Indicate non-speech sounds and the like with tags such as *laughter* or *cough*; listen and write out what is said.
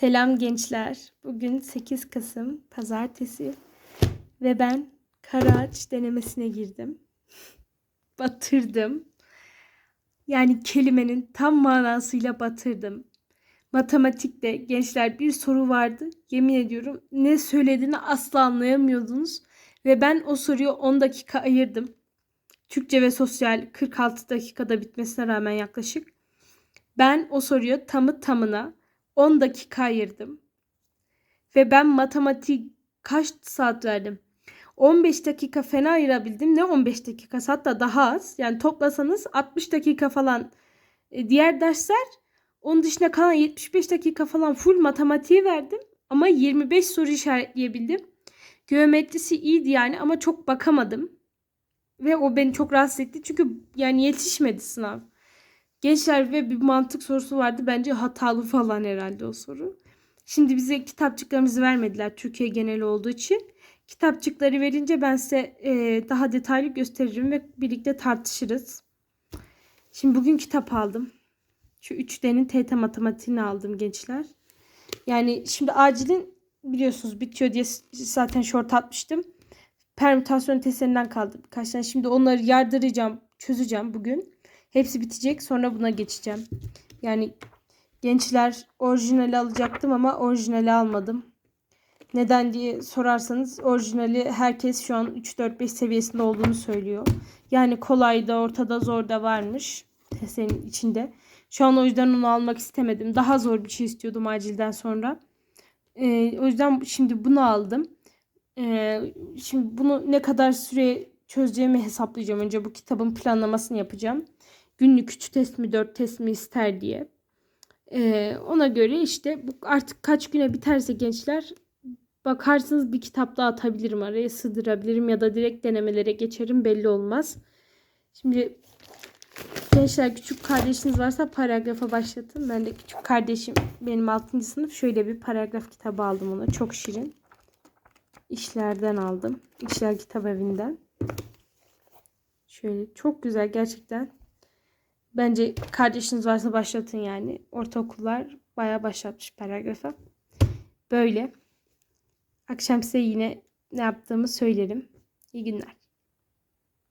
Selam gençler. Bugün 8 Kasım Pazartesi ve ben Karaağaç denemesine girdim. *laughs* Batırdım. Yani kelimenin tam manasıyla batırdım. Matematikte gençler bir soru vardı. Yemin ediyorum ne söylediğini asla anlayamıyordunuz. Ve ben o soruyu 10 dakika ayırdım. Türkçe ve sosyal 46 dakikada bitmesine rağmen yaklaşık. Ben o soruyu tamı tamına 10 dakika ayırdım. Ve ben matematik kaç saat verdim? 15 dakika fena ayırabildim. Ne 15 dakika? Hatta daha az. Yani toplasanız 60 dakika falan e, diğer dersler. Onun dışında kalan 75 dakika falan full matematiğe verdim. Ama 25 soru işaretleyebildim. Geometrisi iyiydi yani ama çok bakamadım. Ve o beni çok rahatsız etti. Çünkü yani yetişmedi sınav. Gençler ve bir mantık sorusu vardı. Bence hatalı falan herhalde o soru. Şimdi bize kitapçıklarımızı vermediler Türkiye geneli olduğu için. Kitapçıkları verince ben size e, daha detaylı gösteririm ve birlikte tartışırız. Şimdi bugün kitap aldım. Şu 3D'nin TT matematiğini aldım gençler. Yani şimdi acilin biliyorsunuz bitiyor diye zaten short atmıştım. Permütasyon testlerinden kaldı birkaç tane. Şimdi onları yardıracağım, çözeceğim bugün. Hepsi bitecek. Sonra buna geçeceğim. Yani gençler orijinali alacaktım ama orijinali almadım. Neden diye sorarsanız orijinali herkes şu an 3-4-5 seviyesinde olduğunu söylüyor. Yani kolay da ortada zor da varmış testlerin içinde. Şu an o yüzden onu almak istemedim. Daha zor bir şey istiyordum acilden sonra. Ee, o yüzden şimdi bunu aldım. Ee, şimdi bunu ne kadar süre çözeceğimi hesaplayacağım. Önce bu kitabın planlamasını yapacağım günlük 3 test mi 4 test mi ister diye. Ee, ona göre işte bu artık kaç güne biterse gençler bakarsınız bir kitap daha atabilirim araya sığdırabilirim ya da direkt denemelere geçerim belli olmaz. Şimdi gençler küçük kardeşiniz varsa paragrafa başlatın. Ben de küçük kardeşim benim 6. sınıf şöyle bir paragraf kitabı aldım ona. Çok şirin. İşlerden aldım. İşler kitap evinden. Şöyle çok güzel gerçekten. Bence kardeşiniz varsa başlatın yani. Ortaokullar bayağı başlatmış paragrafa. Böyle. Akşam size yine ne yaptığımı söylerim. İyi günler.